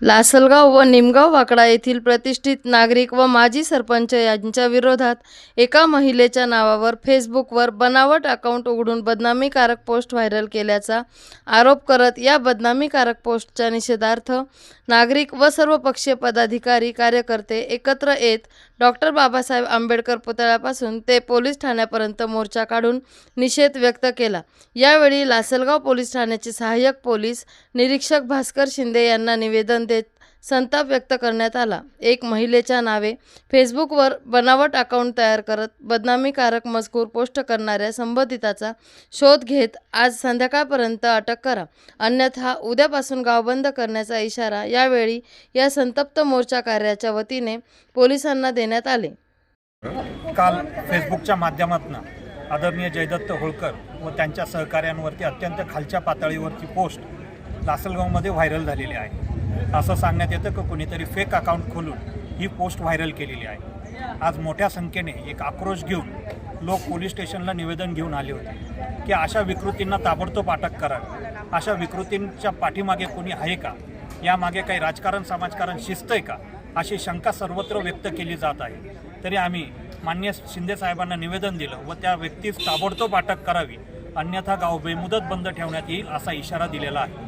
लासलगाव व निमगाव वाकडा येथील प्रतिष्ठित नागरिक व माजी सरपंच यांच्या विरोधात एका महिलेच्या नावावर फेसबुकवर बनावट अकाउंट उघडून बदनामीकारक पोस्ट व्हायरल केल्याचा आरोप करत या बदनामीकारक पोस्टच्या निषेधार्थ नागरिक व सर्वपक्षीय पदाधिकारी कार्यकर्ते एकत्र येत डॉक्टर बाबासाहेब आंबेडकर पुतळ्यापासून ते पोलीस ठाण्यापर्यंत मोर्चा काढून निषेध व्यक्त केला. यावेळी लासलगाव पोलीस ठाण्याचे सहाय्यक पोलीस निरीक्षक भास्कर शिंदे यांना निवेदन देत संताप व्यक्त करण्यात आला. एक महिलेच्या नावे फेसबुकवर बनावट अकाउंट तयार करत बदनामीकारक मजकूर पोस्ट करणाऱ्या संबंधिताचा शोध घेत आज संध्याकाळपर्यंत अटक करा. अन्यथा उद्यापासून गाव बंद करण्याचा इशारा यावेळी या संतप्त मोर्चा कार्याच्या वतीने पोलिसांना देण्यात आले. काल फेसबुकच्या माध्यमातून आदरणीय जयदत्त होळकर व त्यांच्या सहकाऱ्यांवरती अत्यंत खालच्या पातळीवरची पोस्ट लासलगावमध्ये व्हायरल झालेली आहे. असं सांगण्यात येतं की कोणीतरी फेक अकाउंट खोलून ही पोस्ट व्हायरल केलेली आहे. आज मोठ्या संख्येने एक आक्रोश घेऊन लोक पोलीस स्टेशनला निवेदन घेऊन आले होते की अशा विकृतींना ताबडतोब अटक करा. अशा विकृतींच्या पाठीमागे कोणी आहे का? यामागे काही राजकारण समाजकारण शिस्त आहे का? अशी शंका सर्वत्र व्यक्त केली जात आहे. तरी आम्ही मान्य शिंदे साहेबांना निवेदन दिलं व त्या व्यक्तीस ताबडतोब अटक करावी. अन्यथा गाव बेमुदत बंद ठेवण्यात येईल असा इशारा दिलेला आहे.